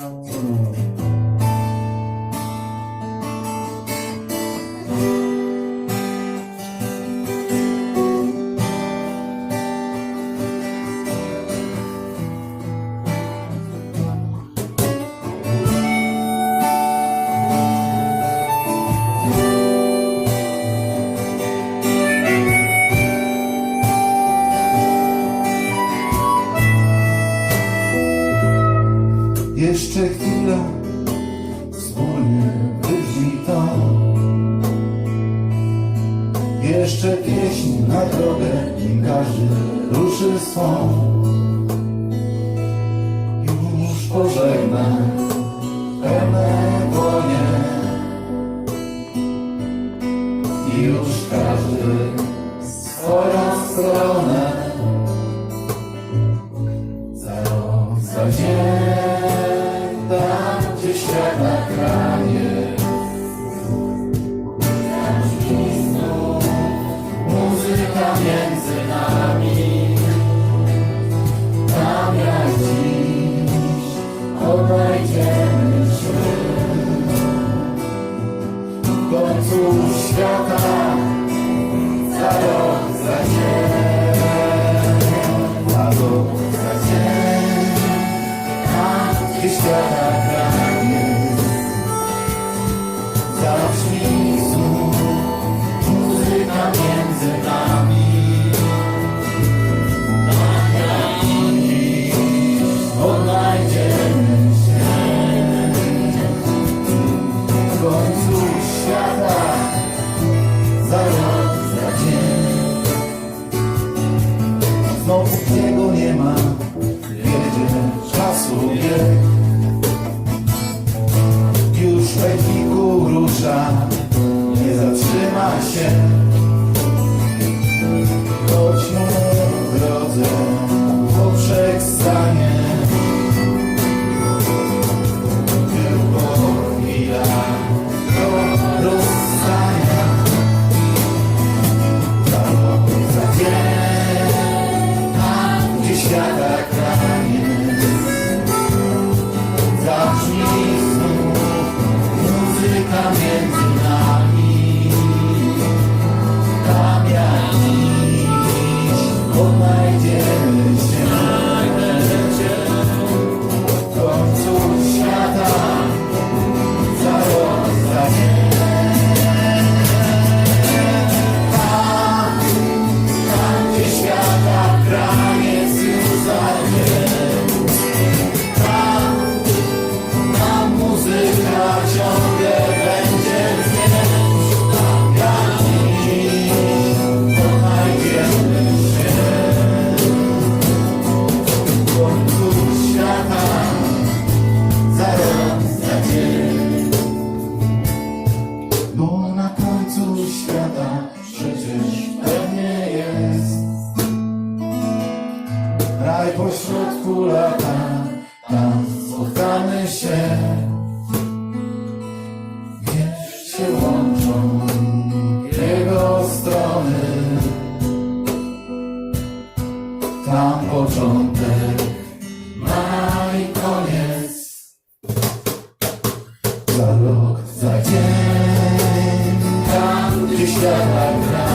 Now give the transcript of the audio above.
Oh. Jeszcze chwila wspólnie wybrzmi to. Jeszcze pieśń na drogę, nim każdy ruszy swą świata Za rok, za dzień Za rok, za dzień Tam gdzie świata granic Zabrzmi znów się. Choć drodze poprzek stanie. Tylko chwila do rozstania. Za rok, za dzień Tam gdzie świata znów muzyka między Przecież pewnie jest. Raj pośrodku lata Tam spotkamy się. Gdzieś się łączą Jego strony. Tam początek Ma i koniec. Za rok, za dzień Tam